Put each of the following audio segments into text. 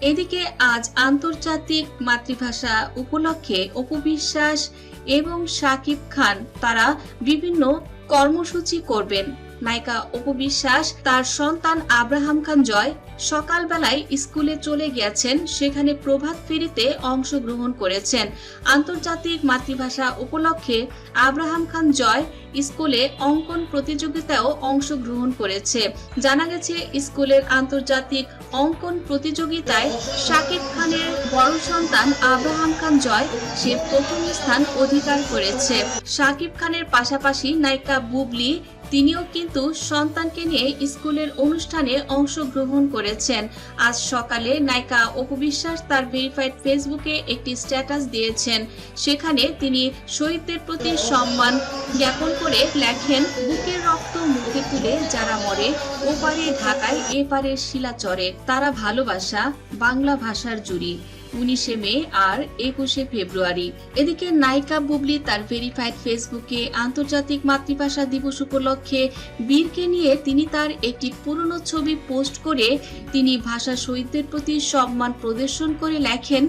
এদিকে আজ আন্তর্জাতিক মাতৃভাষা উপলক্ষে অপবিশ্বাস এবং সাকিব খান তারা বিভিন্ন কর্মসূচি করবেন। নায়িকা অপবিশ্বাস তার সন্তান আব্রাহাম খান জয় সকালবেলায় স্কুলে চলে গেছেন সেখানে প্রভাত ফেরিতে অংশগ্রহণ করেছেন। আন্তর্জাতিক মাতৃভাষা উপলক্ষে আব্রাহাম খান জয় স্কুলে অঙ্কন প্রতিযোগিতায়ও অংশগ্রহণ করেছে। জানা গেছে, স্কুলের আন্তর্জাতিক অঙ্কন প্রতিযোগিতায় শাকিব খানের বড় সন্তান আব্রাহাম খান জয় সে প্রথম স্থান অধিকার করেছে। শাকিব খানের পাশাপাশি নায়িকা বুবলি তিনিও কিন্তু সন্তানকে নিয়ে স্কুলের অনুষ্ঠানে অংশগ্রহণ করেছেন। আজ সকালে নায়িকা অপবিশ্বাস তার ভেরিফাইড ফেসবুকে একটি স্ট্যাটাস দিয়েছেন। সেখানে তিনি শহীদদের প্রতি সম্মান জ্ঞাপন করে লেখেন, বুকের রক্ত মুখে তুলে যারা মরে, ওপারে ঢাকায় এপারে শিলাচরে তারা ভালোবাসা, বাংলা ভাষার জুড়ি। উনিশে মে আর একুশে ফেব্রুয়ারি। এদিকে নায়িকা বুবলি তার ভেরিফাইড ফেসবুকে আন্তর্জাতিক মাতৃভাষা দিবস উপলক্ষে বীরকে নিয়ে তিনি তার একটি পুরনো ছবি পোস্ট করে তিনি ভাষা শহীদদের প্রতি সম্মান প্রদর্শন করে লেখেন,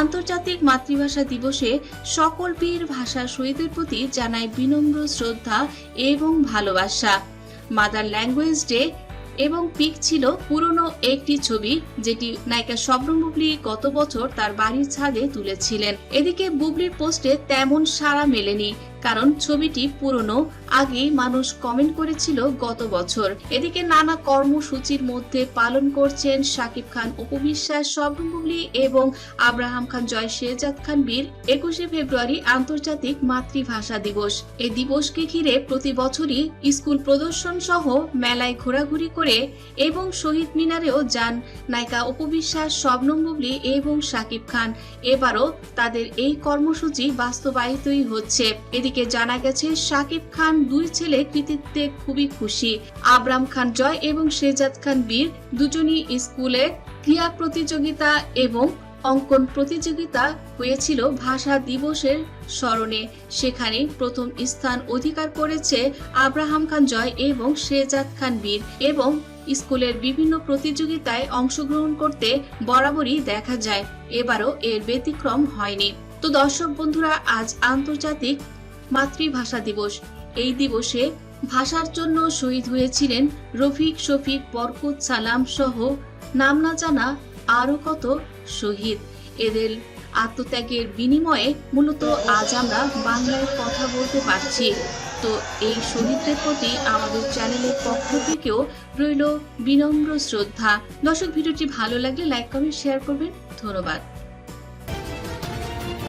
আন্তর্জাতিক মাতৃভাষা দিবসে সকল বীর ভাষা শহীদের প্রতি জানায় বিনম্র শ্রদ্ধা এবং ভালোবাসা। মাদার ল্যাঙ্গুয়েজ ডে এবং পিক ছিল পুরনো একটি ছবি যেটি নায়িকা স্বপ্ন বুবলি গত বছর তার বাড়ির ছাদে তুলেছিলেন। এদিকে বুবলির পোস্টে তেমন সাড়া মেলেনি। কারণ ছবিটি পুরনো আগেই মানুষ কমেন্ট করেছিল গত বছর। এদিকে নানা কর্মসূচির মধ্যে পালন করছেন শাকিব খান উপবিশ্বাস বুবলি এবং আব্রাহাম খান জয়, শেরজাদ খান বীর। একুশে ফেব্রুয়ারি আন্তর্জাতিক মাতৃভাষা দিবস। এই দিবসকে ঘিরে প্রতি বছরই স্কুল প্রদর্শন সহ মেলায় ঘোরাঘুরি করে এবং শহীদ মিনারেও যান নায়িকা উপবিশ্বাস শবনম এবং শাকিব খান। এবারও তাদের এই কর্মসূচি বাস্তবায়িতই হচ্ছে। এদিকে জানা গেছে, শাকিব খান দুই ছেলে কৃতিত্বে খুবই খুশি। আবরাম খান জয় এবং শেজাদ খান বীর দুজনই স্কুলে ক্রিয়া প্রতিযোগিতা এবং অঙ্কন প্রতিযোগিতা হয়েছিল ভাষা দিবসের স্মরণে। সেখানে প্রথম স্থান অধিকার করেছে আব্রাহাম খান জয় এবং শেজাদ খান বীর এবং স্কুলের বিভিন্ন প্রতিযোগিতায় অংশগ্রহণ করতে বরাবরই দেখা যায়। এবারও এর ব্যতিক্রম হয়নি। তো দর্শক বন্ধুরা, আজ আন্তর্জাতিক মাতৃভাষা দিবস। এই দিবসে ভাষার জন্য শহীদ হয়েছিলেন রফিক, শফিক, বরকত, সালাম সহ নাম না জানা আরও কত শহীদ। এদের আত্মত্যাগের বিনিময়ে মূলত আজ আমরা বাংলায় কথা বলতে পারছি। তো এই শহীদদের প্রতি আমাদের চ্যানেলের পক্ষ থেকেও রইল বিনম্র শ্রদ্ধা। দর্শক, ভিডিওটি ভালো লাগলে লাইক, কমেন্ট, শেয়ার করবেন। ধন্যবাদ।